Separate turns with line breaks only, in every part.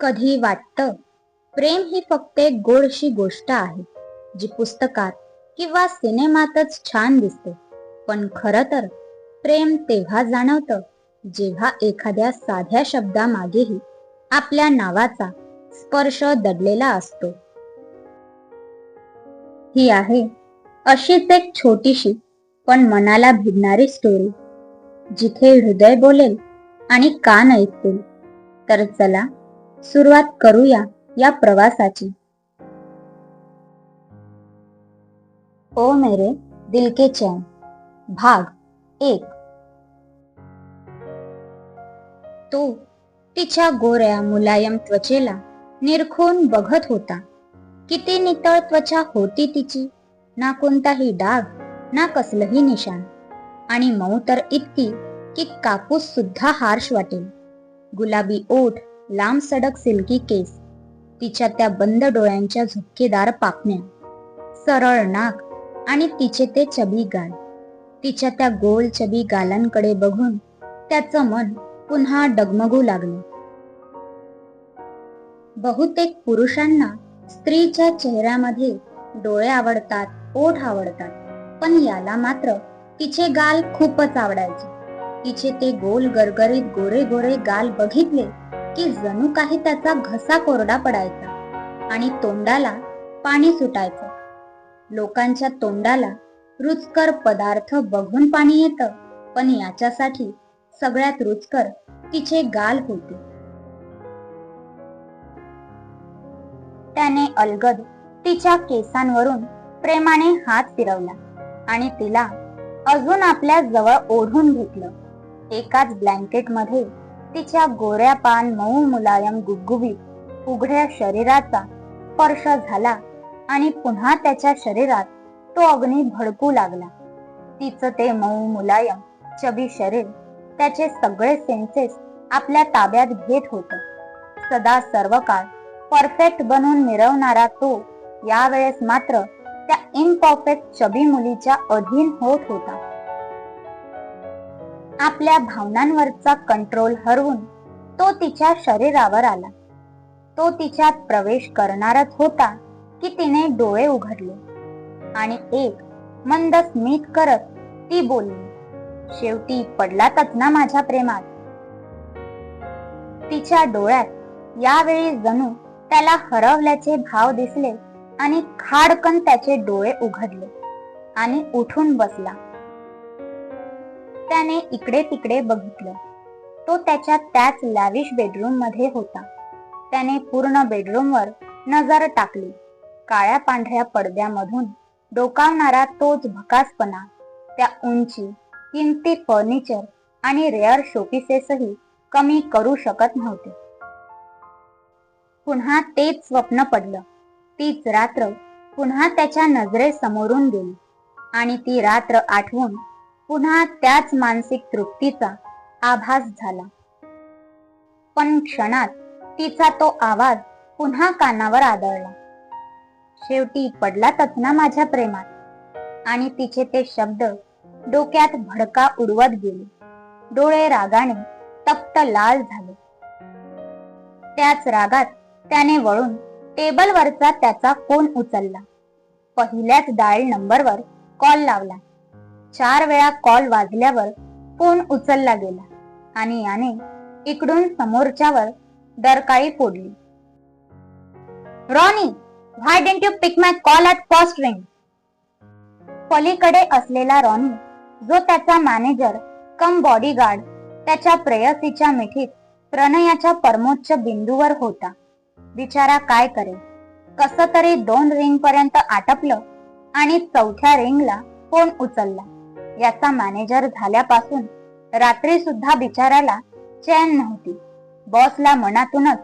कधी वाटतं? प्रेम ही फक्त एक गोडशी गोष्ट आहे जी पुस्तकात किंवा सिनेमातच छान दिसते. पण खर तर प्रेम तेव्हा जाणवतं जेव्हा एखाद्या साध्या शब्दामागेही आपल्या नावाचा स्पर्श दडलेला असतो. ही आहे अशीच एक छोटीशी पण मनाला भिडणारी स्टोरी जिथे हृदय बोलेल आणि कान ऐकतील. तर चला सुरुवात करूया या प्रवासाची. ओ मेरे दिल के चैन भाग एक. तो तिच्या गोऱ्या मुलायम त्वचेला निरखून बघत होता. किती नितळ त्वचा होती तिची ना कोणताही डाग ना कसलंही निशाण. आणि मऊ तर इतकी की कापूस सुद्धा हार्श वाटेल. गुलाबी ओठ लांब सडक सिल्की केस तिच्या त्या बंद डोळ्यांच्या झुपकेदार पापण्या सरळ नाक आणि तिचे ते चबी गाल. तिच्या त्या गोल चबी गालांकडे बघून त्याचं मन पुन्हा डगमगू लागलं. बहुतेक पुरुषांना स्त्रीच्या चेहऱ्यामध्ये डोळे आवडतात ओठ आवडतात पण याला मात्र तिचे गाल खूपच आवडायचे. तिचे ते गोल गरगरीत गोरे गोरे गाल बघितले की जणू काही त्याचा घसा कोरडा पडायचा आणि तोंडाला पाणी सुटायचं. लोकांच्या तोंडाला रुचकर पदार्थ बघून पाणी येतं पण याच्यासाठी सगळ्यात रुचकर तिचे गाल होते. त्याने अलगद तिच्या केसांवरून प्रेमाने हात फिरवला आणि तिला अजून आपल्या जवळ ओढून घेतलं. एकाच ब्लँकेटमध्ये तिच्या गोऱ्या पान मऊ मुलायम गुबगुबीत उघड्या शरीराचा स्पर्श झाला आणि पुन्हा त्याच्या शरीरात तो अग्नी भडकू लागला. तिचं ते मऊ मुलायम चबी शरीर त्याचे सगळे सेन्सेस आपल्या ताब्यात घेत होत. सदा सर्व काळ परफेक्ट बनून मिरवणारा तो यावेळेस मात्र त्या इम्परफेक्ट चबी मुलीच्या अधीन होत होता. आपल्या भावनांवरचा कंट्रोल हरवून तो तिच्या शरीरावर आला. तो तिच्यात प्रवेश करणारच होता की तिने डोळे उघडले आणि एक मंद स्मित करत ती बोलली शेवटी पडलातच ना माझ्या प्रेमात. तिच्या डोळ्यात यावेळी जणू त्याला हरवल्याचे भाव दिसले आणि खाडकन त्याचे डोळे उघडले आणि उठून बसला. त्याने इकडे तिकडे बघितलं. तो त्याच्या त्याच लॅविश बेडरूममध्ये होता. त्याने पूर्ण बेडरूमवर नजर टाकली. काळ्या पांढऱ्या पडद्यामधून डोकावणारा तोच भकासपणा त्या उंची किमती फर्निचर आणि रेअर शोपीसेसही कमी करू शकत नव्हते. पुन्हा तेच स्वप्न पडलं. तीच रात्र पुन्हा त्याच्या नजरेसमोरून गेली आणि ती रात्र आठवून पुन्हा त्याच मानसिक तृप्तीचा आभास झाला. पण क्षणात तिचा तो आवाज पुन्हा कानावर आदळला. शेवटी पडलातच ना माझ्या प्रेमात? आणि तिचे ते शब्द डोक्यात भडका उडवत गेले. डोळे रागाने तप्त लाल झाले. त्याच रागात त्याने वळून टेबलवरचा त्याचा फोन उचलला. पहिल्याच डायल नंबरवर कॉल लावला. चार वेळा कॉल वाजल्यावर फोन उचलला गेला आणि याने इकडून समोरच्यावर दरकाळी फोडली. Ronnie why don't you pick my call at first ring पलीकडे असलेला रॉनी जो त्याचा मॅनेजर कम बॉडीगार्ड त्याच्या प्रेयसीच्या मिठीत प्रणयाच्या परमोच्च बिंदूवर होता. बिचारा काय करेल कस तरी दोन रिंग पर्यंत आटपलं आणि चौथ्या रिंगला फोन उचलला. याचा मॅनेजर झाल्यापासून रात्री सुद्धा बिचाराला चैन नव्हती. बॉसला मनातूनच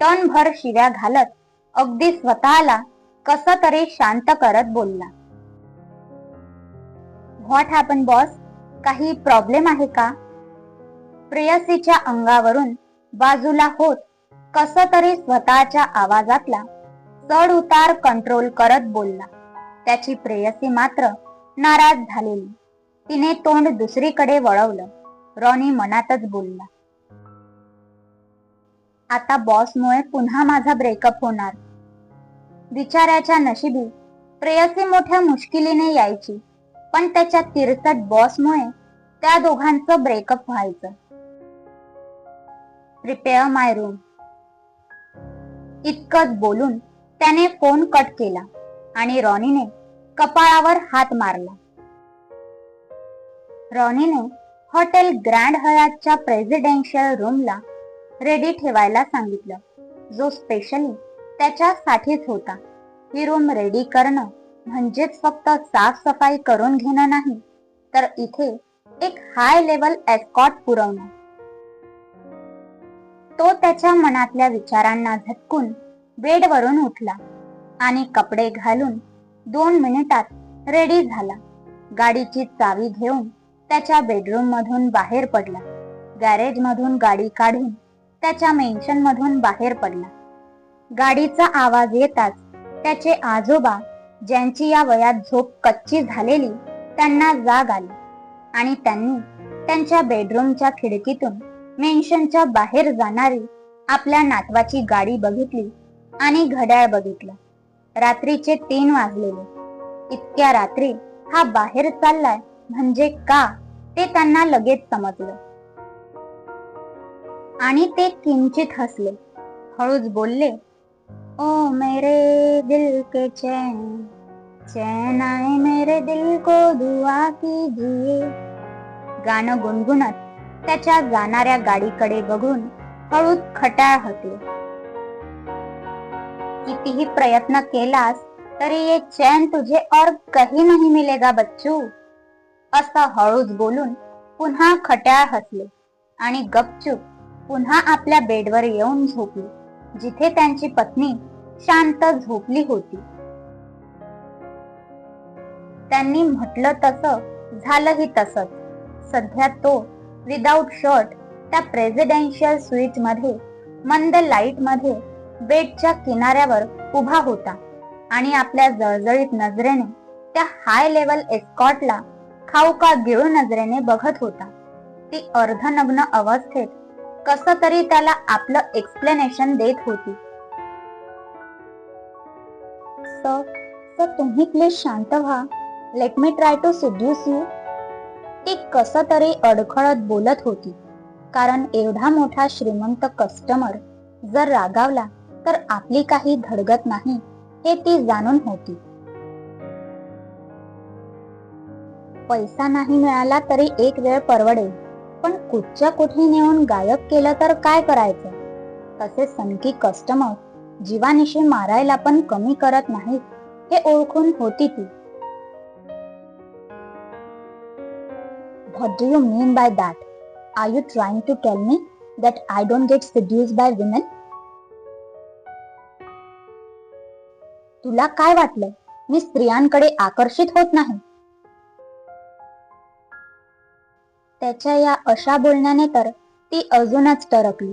टन भर शिव्या घालत अगदी स्वतःला कस तरी शांत करत बोलला. What happen boss? काही प्रॉब्लेम आहे का? प्रेयसीच्या अंगावरून बाजूला होत कस तरी स्वतःच्या आवाजातला चढ उतार कंट्रोल करत बोलला. त्याची प्रेयसी मात्र नाराज झालेली. तिने तोंड दुसरीकडे वळवलं. रॉनी मनातच बोलला. आता बॉसमुळे पुन्हा माझा ब्रेकअप होणार. बिचाऱ्याच्या नशिबी प्रेयसी मोठ्या मुश्किलीने यायची पण त्याच्या तिरसट बॉसमुळे त्या दोघांचं ब्रेकअप व्हायचं. Prepare my room. इतकंच बोलून त्याने फोन कट केला आणि रॉनीने कपाळावर हात मारला. रॉनीने हॉटेल ग्रँड हयातच्या प्रेसिडेन्शियल रूमला रेडी ठेवायला सांगितलं. जो स्पेशली त्याच्यासाठीच होता. ही रूम रेडी करणं म्हणजेच फक्त साफसफाई करून घेणं नाही तर इथे एक हाय लेवल एस्कॉट पुरवणं. तो त्याच्या मनातल्या विचारांना झटकून बेडवरून उठला आणि कपडे घालून दोन मिनिटात रेडी झाला. गाडीची चावी घेऊन त्याच्या बेडरूम मधून बाहेर पडला. गॅरेज मधून गाडी काढून त्याच्या मेन्शन मधून बाहेर पडला. गाडीचा आवाज येताच त्याचे आजोबा ज्यांची या वयात झोप कच्ची झालेली त्यांना जाग आली. आणि त्यांनी त्यांच्या बेडरूमच्या खिडकीतून मेन्शनच्या बाहेर जाणारी आपल्या नातवाची गाडी बघितली आणि घड्याळ बघितलं. रात्रीचे तीन वाजलेले. इतक्या रात्री हा बाहेर चाललाय म्हणजे का? ते त्यांना लगेच समजलं. आणि ते किंचित हसले. हळूच बोलले ओ मेरे दिल के चैन चैन आए मेरे दिल को दुआ कीजिए. गाणं गुणगुणत त्याच्या जाणाऱ्या गाडीकडे बघून हळूच खटाळ हसले कितीही प्रयत्न केलास तरी ये चैन तुझे और कहीं नहीं मिलेगा बच्चू. असं हळूच बोलून पुन्हा खट्याळ हसले आणि गपचूप पुन्हा आपल्या बेडवर येऊन झोपली जिथे त्यांची पत्नी शांत झोपली होती. त्यांनी म्हटलं तसं झालंही तसंच. सध्या तो विदाऊट शर्ट त्या प्रेसिडेन्शियल स्वीटमध्ये मंद लाइटमध्ये बेडच्या किनाऱ्यावर उभा होता आणि आपल्या जळजळीत नजरेने त्या हाय लेवल एस्कॉटला खाऊका गिळ नजरेने बघत होता. ती अर्धनग्न अवस्थेत कस तरी त्याला आपलं एक्सप्लेनेशन देत होती. सर सर तुम्ही प्लीज शांत व्हा. Let me try to seduce you ती कस तरी अडखळत बोलत होती. कारण एवढा मोठा श्रीमंत कस्टमर जर रागावला तर आपली काही धडगत नाही हे ती जाणून होती. पैसा नाही मिळाला तरी एक वेळ परवडेल. पण कुठच्या कुठे नेऊन गायब केलं तर काय करायचं? तसे सनकी कस्टमर जीवानिशी मारायला पण कमी करत नाहीत. हे ओळखून होती ती. What do you mean by that? Are you trying to tell me that I don't get seduced by women? तुला काय वाटलं? मी स्त्रियांकडे आकर्षित होत नाही. त्याच्या या अशा बोलण्याने तर ती अजूनच टरकली.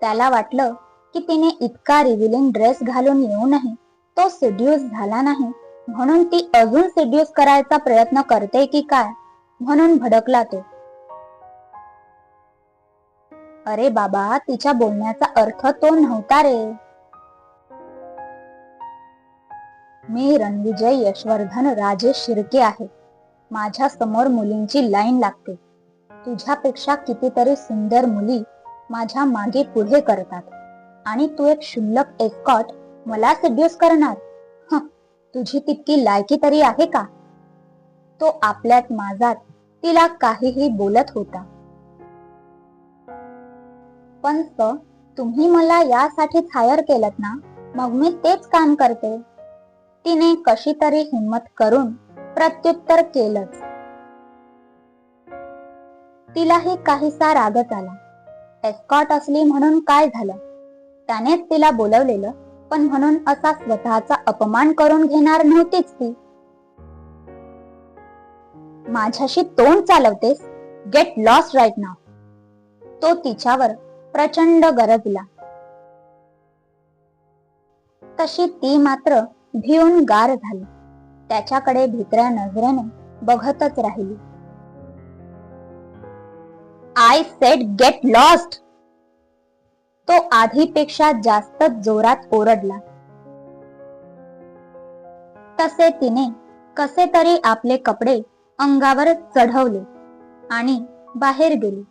त्याला वाटलं की तिने इतका रिव्हिलिंग ड्रेस घालून येऊनही तो सिड्यूस झाला नाही म्हणून ती अजून सिड्यूस करायचा प्रयत्न करते की काय म्हणून भडकला तो. अरे बाबा तिच्या बोलण्याचा अर्थ तो नव्हता रे. मी रणविजय यशवर्धन राजेश शिर्के आहे. माझ्यासमोर मुलींची लाईन लागते. तुझ्यापेक्षा कितीतरी सुंदर मुली माझ्या मागे पुढे करतात. आणि तू एक शुल्लक एस्कॉट मला सिड्यूस करणार? तुझी तितकी लायकी तरी आहे का? तो आपल्यात माझात तिला काहीही बोलत होता. पण तुम्ही मला यासाठीच हायर केलत ना? मग मी तेच काम करते. तिने कशी तरी हिंमत करून प्रत्युत्तर केलंच. तिलाही काहीसा रागच आला. एस्कॉट असली म्हणून काय झालं? त्यानेच तिला बोलवलेलं पण म्हणून असा स्वतःचा अपमान करून घेणार नव्हतीच ती. माझ्याशी तोंड चालवतेस? गेट लॉस्ट राईट नाव तो तिच्यावर प्रचंड गरजला. तशी ती मात्र भिवून गार झाली. त्याच्याकडे भित्र्या नजरेने बघतच राहिली. आय सेड गेट लॉस्ट तो आधीपेक्षा जास्त जोरात ओरडला. तसे तिने कसे तरी आपले कपडे अंगावर चढवले आणि बाहेर गेली.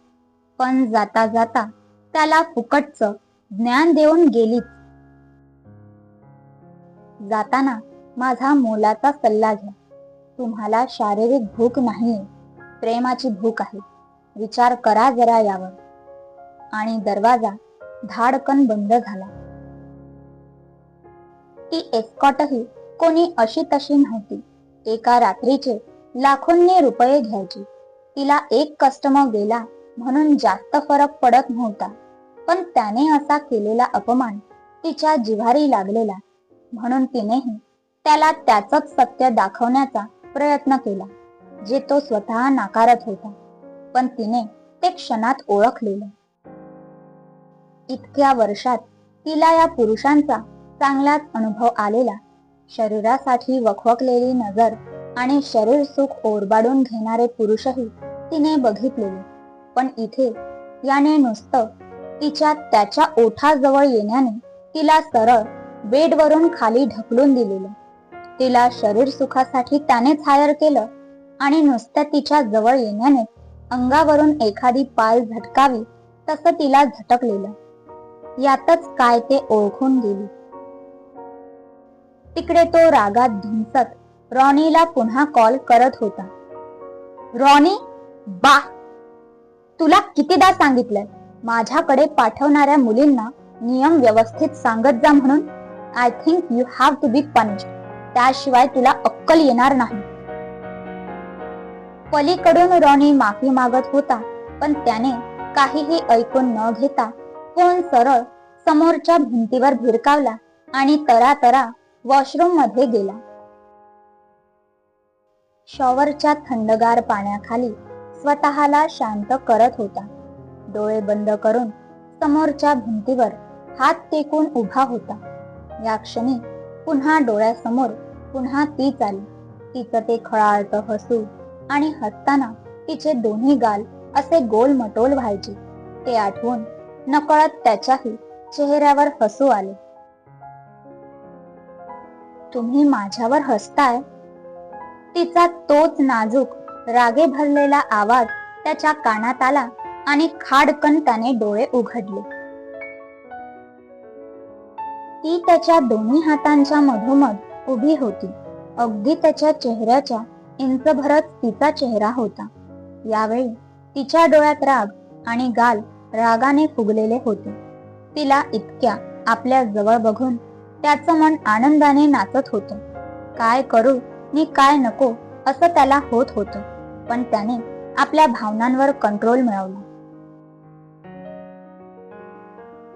पण जाता जाता त्याला फुकटचं ज्ञान देऊन गेलीच. जाताना माझा मोलाचा सल्ला घ्या. तुम्हाला शारीरिक भूक नाही प्रेमाची भूक आहे. विचार करा जरा यावर. आणि दरवाजा धाडकन बंद झाला. ती एस्कॉटही कोणी अशी तशी नव्हती. एका रात्रीचे लाखोंनी रुपये घ्यायची. तिला एक कस्टमर गेला म्हणून जास्त फरक पडत नव्हता. पण त्याने असा केलेला अपमान तिच्या जिव्हारी लागलेला. म्हणून तिनेही त्याला त्याच सत्य दाखवण्याचा प्रयत्न केला जे तो स्वतः नाकारत होता. पण तिने ते क्षणात ओळखलेलं. इतक्या वर्षात तिला या पुरुषांचा चांगलाच अनुभव आलेला. शरीरासाठी वखवकलेली नजर आणि शरीर सुख ओरबाडून घेणारे पुरुषही तिने बघितलेले. पण इथे याने नुसतं तिच्या त्याच्या ओठाजवळ येण्याने तिला सरळ बेडवरून खाली ढकलून दिलेलं. तिला शरीर सुखासाठी त्यानेच हायर केलं आणि नुसत्या तिच्या जवळ येण्याने अंगावरून एखादी पाल झटकावी तसं तिला झटकलेलं. यातच काय ते ओळखून गेली. तिकडे तो रागात धुमसत रॉनीला पुन्हा कॉल करत होता. रॉनी बा तुला कितीदा सांगितलंय माझ्याकडे पाठवणाऱ्या मुलींना नियम व्यवस्थित सांगत जा म्हणून. I think you have to be punished. त्याशिवाय तुला अक्कल येणार नाही. पलीकडून रॉनी माफी मागत होता पण त्याने काहीही ऐकून न घेता फोन सरळ समोरच्या भिंतीवर भिरकावला आणि तरा तरा वॉशरूममध्ये गेला. शॉवरच्या थंडगार पाण्याखाली स्वतःला शांत करत होता. डोळे बंद करून समोरच्या भिंतीवर हात टेकून उभा होता. या क्षणी पुन्हा डोळ्यासमोर पुन्हा तीच आली तिचं ते खळाळत हसू आणि हसताना तिचे दोन्ही गाल असे गोल मटोल व्हायचे. ते आठवून नकळत त्याच्याही चेहऱ्यावर हसू आले. तुम्ही माझ्यावर हसताय? तिचा तोच नाजूक रागे भरलेला आवाज त्याच्या कानात आला आणि खाडकन त्याने डोळे उघडले. ती त्याच्या दोन्ही हातांच्या मधोमध उभी होती. अगदी त्याच्या चेहऱ्याच्या इंचभरच तिचा चेहरा होता. यावेळी तिच्या डोळ्यात राग आणि गाल रागाने फुगलेले होते. तिला इतक्या आपल्या जवळ बघून त्याचं मन आनंदाने नाचत होतं. काय करू? नि काय नको? असं त्याला होत होतं. पण त्याने आपल्या भावनांवर कंट्रोल मिळवला.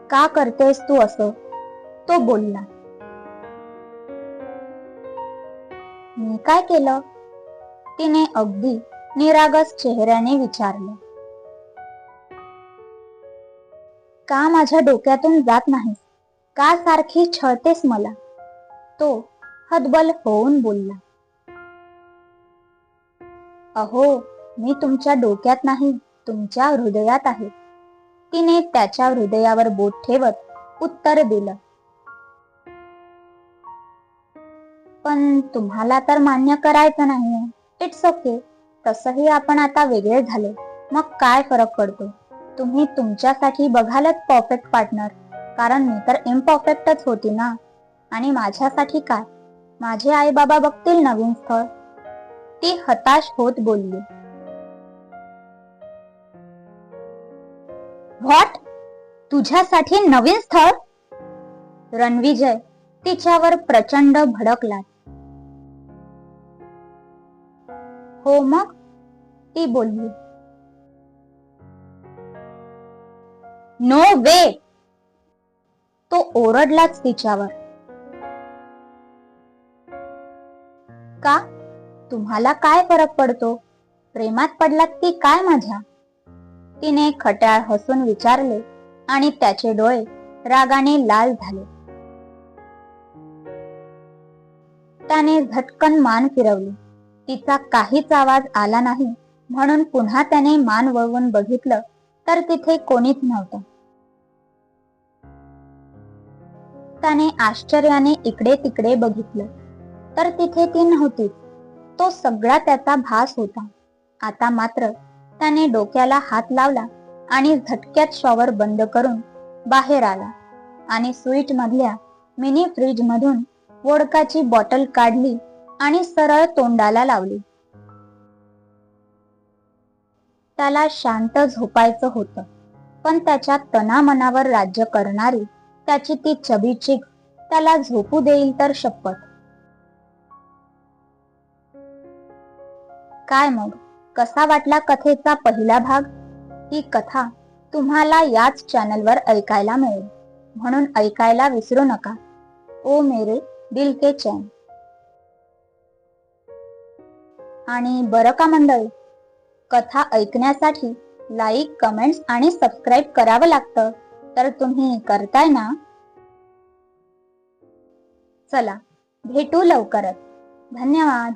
का करतेस तू असं? तो बोलला. मी काय केलं? तिने अगदी निरागस चेहऱ्याने विचारले. का माझ्या डोक्यातून जात नाही? का सारखी छळतेस मला? तो हतबल होऊन बोलला. अहो मी तुमच्या डोक्यात नाही तुमच्या हृदयात आहे. तिने त्याच्या हृदयावर बोट ठेवत उत्तर दिलं. पण तुम्हाला तर मान्य करायचं नाहीये. इट्स ओके तसंही आपण आता वेगळे झाले. मग काय फरक पडतो? तुम्ही तुमच्यासाठी बघालच परफेक्ट पार्टनर कारण मी तर इम्परफेक्टच होती ना. आणि माझ्यासाठी काय? माझे आई बाबा बघतील नवीन स्थळ. ती हताश होत बोलली. व्हॉट तुझ्यासाठी नवीन स्थळ? रणविजय तिच्यावर प्रचंड भडकला. हो मग? ती बोलली. No way. तो ओरडलाच तिच्यावर. का? तुम्हाला काय फरक पडतो? प्रेमात पडलात की काय माझ्या? तिने खट्याळ हसून विचारले आणि त्याचे डोळे रागाने लाल झाले. त्याने झटकन मान फिरवली. तिचा काहीच आवाज आला नाही. म्हणून पुन्हा त्याने मान वळवून बघितलं तर तिथे कोणीच नव्हतं. त्याने आश्चर्याने इकडे तिकडे बघितलं. तर तिथे ती नव्हती. तो सगळा त्याचा भास होता. आता मात्र त्याने डोक्याला हात लावला आणि झटक्यात शॉवर बंद करून बाहेर आला आणि स्वीट मधल्या मिनी फ्रीज मधून वोडकाची बॉटल काढली आणि सरळ तोंडाला लावली. त्याला शांत झोपायचं होतं पण त्याच्या तनामनावर राज्य करणारी त्याची ती चबीचीक त्याला झोपू देईल तर शपथ. काय मग? कसा वाटला कथेचा पहिला भाग? ही कथा तुम्हाला याच चॅनलवर ऐकायला मिळेल म्हणून ऐकायला विसरू नका. ओ मेरे दिल के चैन. आणि बरं का मंडळी? कथा ऐकण्यासाठी लाईक कमेंट्स आणि सबस्क्राईब करावं लागतं. तर तुम्ही करताय ना? चला भेटू लवकरच. धन्यवाद.